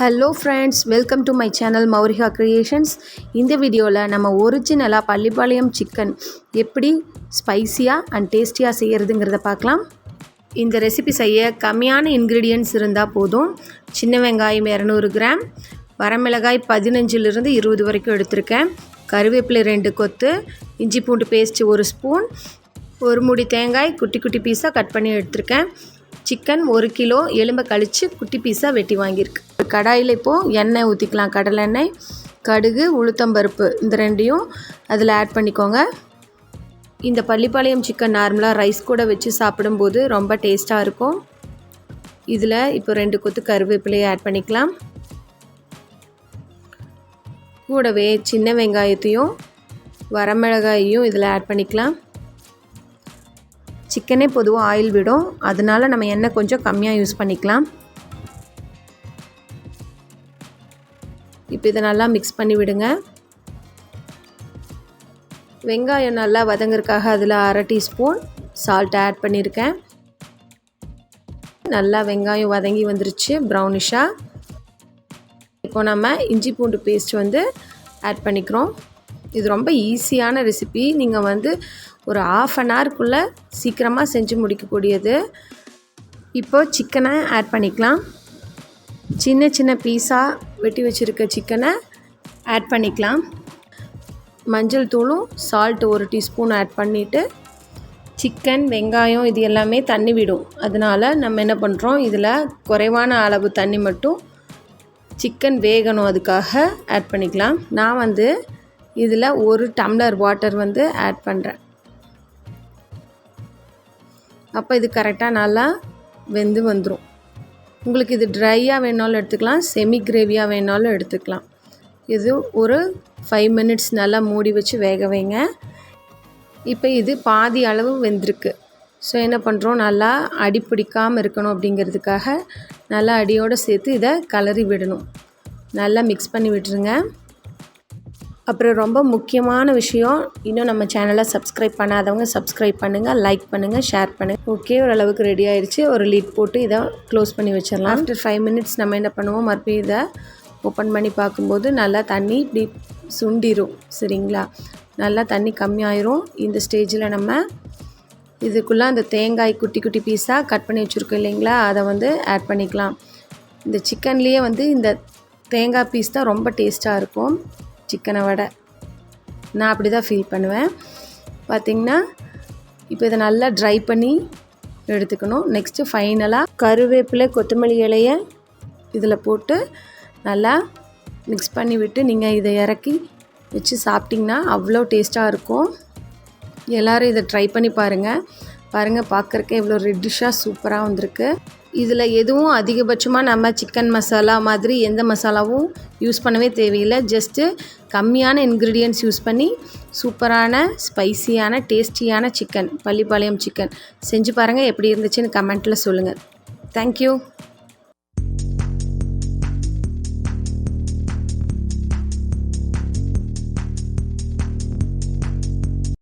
Hello friends welcome to my channel Maurika creations இந்த வீடியோவில் நம்ம ஒரிஜினலாக பள்ளிப்பாளையம் சிக்கன் எப்படி ஸ்பைசியாக அண்ட் டேஸ்டியாக செய்கிறதுங்கிறத பார்க்கலாம். இந்த ரெசிபி செய்ய கம்மியான இன்க்ரீடியன்ட்ஸ் இருந்தால் போதும். சின்ன வெங்காயம் இரநூறு கிராம் வரமிளகாய் பதினஞ்சிலிருந்து இருபது வரைக்கும் எடுத்திருக்கேன். கருவேப்பிலை ரெண்டு கொத்து இஞ்சி பூண்டு பேஸ்ட் ஒரு ஸ்பூன் ஒரு முடி தேங்காய் குட்டி குட்டி பீஸாக கட் பண்ணி எடுத்திருக்கேன். சிக்கன் ஒரு கிலோ எலும்பை கழித்து குட்டி பீஸாக வெட்டி வாங்கியிருக்கு. கடாயில் இப்போது எண்ணெய் ஊற்றிக்கலாம் கடலை எண்ணெய் கடுகு உளுத்தம்பருப்பு இந்த ரெண்டையும் அதில் ஆட் பண்ணிக்கோங்க. இந்த பள்ளிப்பாளையம் சிக்கன் நார்மலாக ரைஸ் கூட வச்சு சாப்பிடும்போது ரொம்ப டேஸ்ட்டாக இருக்கும். இதில் இப்போ ரெண்டு கொத்து கருவேப்பிலையை ஆட் பண்ணிக்கலாம். கூடவே சின்ன வெங்காயத்தையும் வரமிளகாயையும் இதில் ஆட் பண்ணிக்கலாம். சிக்கனே பொதுவாக ஆயில் விடும். அதனால் நம்ம எண்ணெய் கொஞ்சம் கம்மியாக யூஸ் பண்ணிக்கலாம். இப்போ இதை நல்லா மிக்ஸ் பண்ணி விடுங்க. வெங்காயம் நல்லா வதங்கிறதுக்காக அதில் அரை டீஸ்பூன் சால்ட் ஆட் பண்ணியிருக்கேன். நல்லா வெங்காயம் வதங்கி வந்துருச்சு ப்ரௌனிஷாக இப்போ நம்ம இஞ்சி பூண்டு பேஸ்ட் வந்து ஆட் பண்ணிக்கிறோம். இது ரொம்ப ஈஸியான ரெசிபி நீங்கள் வந்து ஒரு ஆஃப் அன் ஹவர்க்குள்ளே சீக்கிரமாக செஞ்சு முடிக்கக்கூடியது. இப்போ சிக்கனை ஆட் பண்ணிக்கலாம். சின்ன சின்ன பீஸாக வெட்டி வச்சுருக்க சிக்கனை ஆட் பண்ணிக்கலாம். மஞ்சள் தூளும் சால்ட் ஒரு டீஸ்பூன் ஆட் பண்ணிவிட்டு சிக்கன் வெங்காயம் இது எல்லாமே தண்ணி விடும். அதனால் நம்ம என்ன பண்ணுறோம் இதில் குறைவான அளவு தண்ணி மட்டும் சிக்கன் வேகணும் அதுக்காக ஆட் பண்ணிக்கலாம். நான் வந்து இதில் ஒரு டம்ளர் வாட்டர் வந்து ஆட் பண்ணுறேன் அப்போ இது கரெக்டாக நல்லா வெந்து வந்துடும் உங்களுக்கு இது ட்ரையாக வேணாலும் எடுத்துக்கலாம் செமி கிரேவியாக வேணாலும் எடுத்துக்கலாம். இது ஒரு ஃபைவ் மினிட்ஸ் நல்லா மூடி வச்சு வேக வைங்க. இப்போ இது பாதி அளவு வெந்திருக்கு. ஸோ என்ன பண்ணுறோம் நல்லா அடி பிடிக்காமல் இருக்கணும் அப்படிங்கிறதுக்காக நல்லா அடியோடு சேர்த்து இதை கலரி விடணும். நல்லா மிக்ஸ் பண்ணி விட்டுருங்க. அப்புறம் ரொம்ப முக்கியமான விஷயம் இன்னும் நம்ம சேனலை சப்ஸ்கிரைப் பண்ணாதவங்க சப்ஸ்கிரைப் பண்ணுங்கள் லைக் பண்ணுங்கள் ஷேர் பண்ணுங்கள் ஓகே ஓரளவுக்கு ரெடி ஆயிடுச்சு ஒரு லீட் போட்டு இதை க்ளோஸ் பண்ணி வச்சிடலாம். ஆஃப்டர் ஃபைவ் மினிட்ஸ் நம்ம என்ன பண்ணுவோம்? மறுபடியும் இதை ஓப்பன் பண்ணி பார்க்கும்போது நல்லா தண்ணி இப்படி சுண்டிரும் சரிங்களா? நல்லா தண்ணி கம்மியாயிரும். இந்த ஸ்டேஜில் நம்ம இதுக்குள்ளே அந்த தேங்காய் குட்டி குட்டி பீஸாக கட் பண்ணி வச்சுருக்கோம் இல்லைங்களா? அதை வந்து ஆட் பண்ணிக்கலாம். இந்த சிக்கன்லேயே வந்து இந்த தேங்காய் பீஸ் தான் ரொம்ப டேஸ்ட்டாக இருக்கும். சிக்கனை வடை. நான் அப்படி தான் ஃபீல் பண்ணுவேன். பார்த்திங்கன்னா இப்போ இதை நல்லா ட்ரை பண்ணி எடுத்துக்கணும். நெக்ஸ்ட்டு ஃபைனலாக கருவேப்பிலை கொத்தமல்லி இலையை இதில் போட்டு நல்லா மிக்ஸ் பண்ணி விட்டு நீங்கள் இதை இறக்கி வச்சு சாப்பிட்டிங்கன்னா அவ்வளோ டேஸ்ட்டாக இருக்கும். எல்லோரும் இதை ட்ரை பண்ணி பாருங்கள் பாருங்கள் பார்க்குறக்கே இவ்வளோ ரெட்டிஷாக சூப்பராக வந்திருக்கு. இதில் எதுவும் அதிகபட்சமாக நம்ம சிக்கன் மசாலா மாதிரி எந்த மசாலாவும் யூஸ் பண்ணவே தேவையில்லை. ஜஸ்ட்டு கம்மியான இன்க்ரீடியன்ட்ஸ் யூஸ் பண்ணி சூப்பரான ஸ்பைசியான டேஸ்டியான சிக்கன் பள்ளிப்பாளையம் சிக்கன் செஞ்சு பாருங்கள் எப்படி இருந்துச்சுன்னு கமெண்ட்டில் சொல்லுங்கள் தேங்க்யூ